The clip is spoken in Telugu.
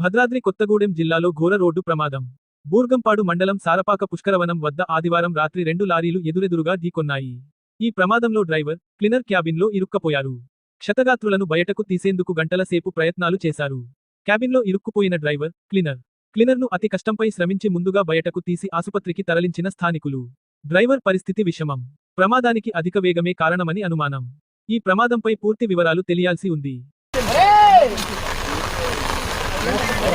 భద్రాద్రి కొత్తగూడెం జిల్లాలో ఘోర రోడ్డు ప్రమాదం. బూర్గంపాడు మండలం సారపాక పుష్కరవనం వద్ద ఆదివారం రాత్రి రెండు లారీలు ఎదురెదురుగా ఢీకొన్నాయి. ఈ ప్రమాదంలో డ్రైవర్ క్లీనర్ క్యాబిన్లో ఇరుక్కపోయారు. క్షతగాత్రులను బయటకు తీసేందుకు గంటల సేపు ప్రయత్నాలు చేశారు. క్యాబిన్లో ఇరుక్కుపోయిన డ్రైవర్ క్లీనర్. క్లీనర్ను అతి కష్టంపై శ్రమించి ముందుగా బయటకు తీసి ఆసుపత్రికి తరలించిన స్థానికులు. డ్రైవర్ పరిస్థితి విషమం. ప్రమాదానికి అధిక వేగమే కారణమని అనుమానం. ఈ ప్రమాదంపై పూర్తి వివరాలు తెలియాల్సి ఉంది.